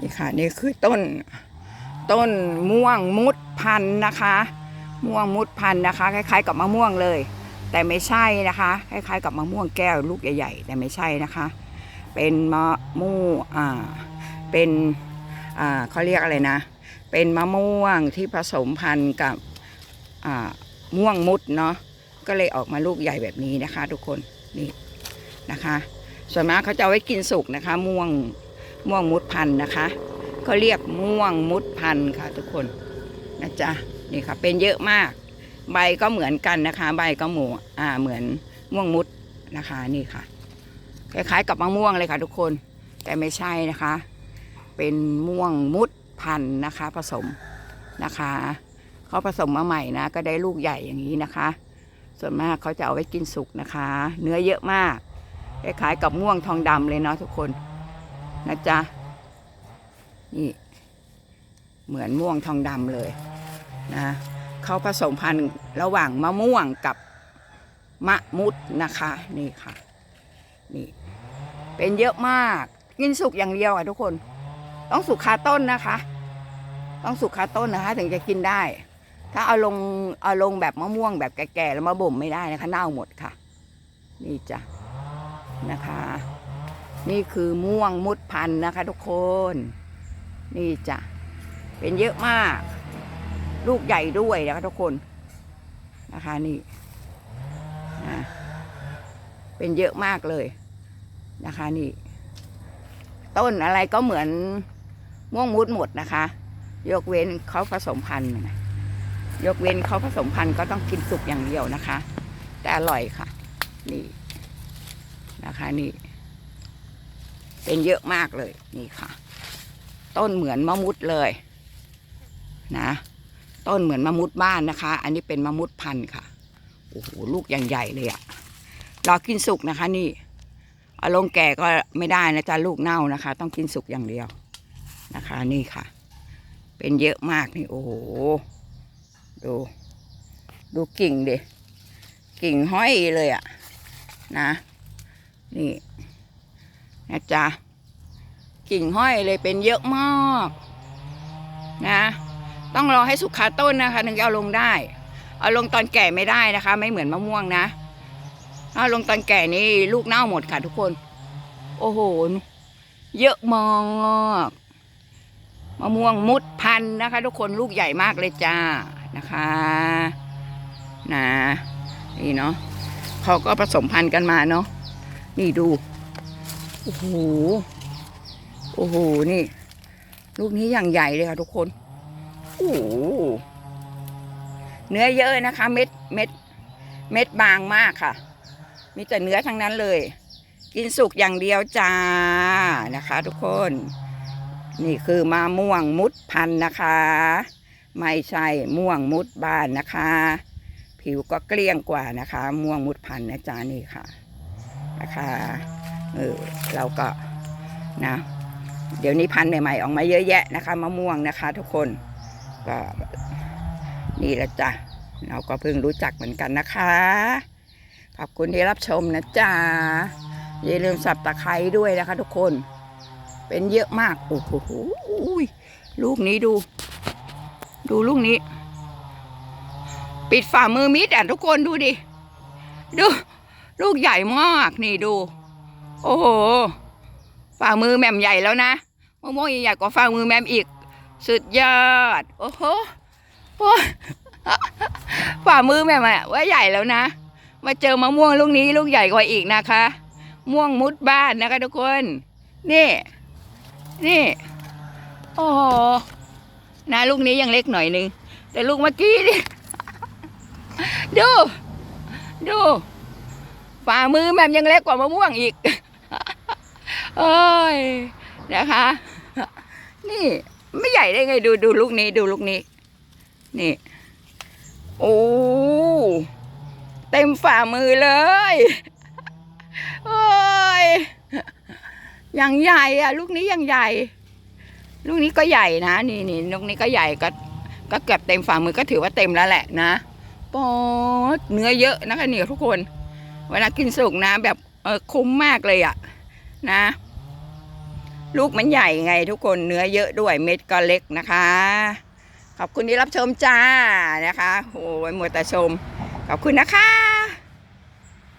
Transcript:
นี่ค่ะนี่คือต้นต้นม่วงมุดพันนะคะ ม่วงมุดพันนะคะ คล้าย ๆ กับมะม่วงเลย แต่ไม่ใช่นะคะ คล้าย ๆ กับมะม่วงแก้วลูกใหญ่ๆ แต่ไม่ใช่นะคะ เป็นมะม่วงอ่าเป็นอ่าเขาเรียกอะไรนะ เป็นมะม่วงที่ผสมพันธุ์กับอ่าม่วงมุดเนาะก็เลยออกมาลูกใหญ่แบบนี้นะคะ ทุกคนนี่นะคะ ส่วนมากเขาจะเอาไว้กินสุกนะคะ ม่วง ม่วงมุดพันธุ์นะคะเขาเรียกม่วงมุดพันธุ์ค่ะทุกคนนะจ๊ะนี่ค่ะเป็นเยอะมาก ใบก็เหมือนกันนะคะ ใบก็หมูอ่าเหมือนม่วงมุดนะคะนี่ค่ะ คล้ายๆกับมะม่วงเลยค่ะทุกคนแต่ไม่ใช่นะคะ เป็นม่วงมุดพันธุ์นะคะ ผสมนะคะเขาผสมมาใหม่นะ ก็ได้ลูกใหญ่อย่างนี้นะคะ ส่วนมากเขาจะเอาไว้กินสุกนะคะ เนื้อเยอะมากคล้ายๆกับม่วงทองดำเลยเนาะทุกคน นะจ๊ะ นี่เหมือนม่วงทองดำเลยนะเขาผสมพันธุ์ระหว่างมะม่วงกับมะมุดนะคะ นี่ค่ะ นี่ เป็นเยอะมาก กินสุกอย่างเดียวอะทุกคน ต้องสุกคาต้นนะคะ ต้องสุกคาต้นนะคะ ถึงจะกินได้ ถ้าเอาลงเอาลงแบบมะม่วงแบบแก่ๆแล้วมาบ่มไม่ได้นะคะเน่าหมดค่ะ นี่จ้ะนะคะ นี่คือม่วงมุดพันธุ์นะคะทุกคน นี่จ้ะ เป็นเยอะมาก ลูกใหญ่ด้วยนะคะทุกคนนะคะนี่นะเป็นเยอะมากเลยนะคะนี่ ต้นอะไรก็เหมือนม่วงมุดหมดนะคะ ยกเว้นเขาผสมพันธุ์ยกเว้นเขาผสมพันธุ์ก็ต้องกินสุกอย่างเดียวนะคะ แต่อร่อยค่ะ นี่นะคะนี่ เป็นเยอะมากเลยนี่ค่ะ ต้นเหมือนมะมุดเลยนะ ต้นเหมือนมะมุดบ้านนะคะ อันนี้เป็นมะมุดพันธุ์ค่ะโอ้โหลูกอย่างใหญ่เลยอะรอกินสุกนะคะ นี่เอาลงแก่ก็ไม่ได้นะจ๊ะลูกเน่านะคะ ต้องกินสุกอย่างเดียวนะคะ นี่ค่ะ เป็นเยอะมากนี่โอ้โหดูดูกิ่งดิกิ่งห้อยเลยอะนะ นี่ นะจ๊ะกิ่งห้อยเลยเป็นเยอะมากนะ ต้องรอให้สุกคาต้นนะคะถึงจะเอาลงได้ เอาลงตอนแก่ไม่ได้นะคะ ไม่เหมือนมะม่วงนะถ้าลงตอนแก่นี่ลูกเน่าหมดค่ะทุกคน โอ้โห เยอะมากมะม่วงมุดพันนะคะ ทุกคนลูกใหญ่มากเลยจ้านะคะนะนี่เนาะเขาก็ผสมพันธุ์กันมาเนาะนี่ดู อ้โห โอ้โห นี่ ลูกนี้อย่างใหญ่เลยค่ะทุกคน โอ้โห เนื้อเยอะนะคะ เม็ด เม็ด เม็ดบางมากค่ะ มีแต่เนื้อทั้งนั้นเลย กินสุกอย่างเดียวจ้านะคะ ทุกคน นี่คือมะม่วงมุดพันนะคะ ไม่ใช่ม่วงมุดบ้านนะคะ ผิวก็เกลี้ยงกว่านะคะ ม่วงมุดพันนะจ๊ะนี่ค่ะ นะคะ เออเราก็นะเดี๋ยวนี้พันธุ์ใหม่ ๆ ออกมาเยอะแยะนะคะมะม่วงนะคะ ทุกคนก็นี่ละจ้ะเราก็เพิ่งรู้จักเหมือนกันนะคะ ขอบคุณที่รับชมนะจ๊ะอย่าลืมสับตะไคร้ด้วยนะคะ ทุกคน เป็นเยอะมากโอ้โหลูกนี้ดู ดูลูกนี้ ปิดฝ่ามือมิดอะทุกคนดูดิ ดู ลูกใหญ่มากนี่ดู โอ้โหฝ่ามือแหม่มใหญ่แล้วนะมะม่วงใหญ่กว่าฝ่ามือแหม่มอีก สุดยอด โอ้โหฝ่ามือแหม่มอะว่าใหญ่แล้วนะ มาเจอมะม่วงลูกนี้ลูกใหญ่กว่าอีกนะคะ ม่วงมุดบ้านนะคะทุกคน นี่ นี่ โอ้โหนะลูกนี้ยังเล็กหน่อยนึง แต่ลูกเมื่อกี้นี่ดู ดูฝ่ามือแม่มยังเล็กกว่ามะม่วงอีก โอ้ยนะคะ นี่ไม่ใหญ่ได้ไงดูดูลูกนี้ดูลูกนี้ นี่ โอ้เต็มฝ่ามือเลยโอ้ยอย่างใหญ่อะลูกนี้อย่างใหญ่ ลูกนี้ก็ใหญ่นะนี่นี่ลูกนี้ก็ใหญ่ก็ก็เกือบเต็มฝ่ามือก็ถือว่าเต็มแล้วแหละนะปอดเนื้อเยอะนะคะเนี่ยทุกคน เวลากินสุกนะ แบบเออคุ้มมากเลยอะนะ ลูกมันใหญ่ไงทุกคนเนื้อเยอะด้วยเม็ดก็เล็กนะคะ ขอบคุณที่รับชมจ้านะคะโอ้ยมัวแต่ชม ขอบคุณนะคะ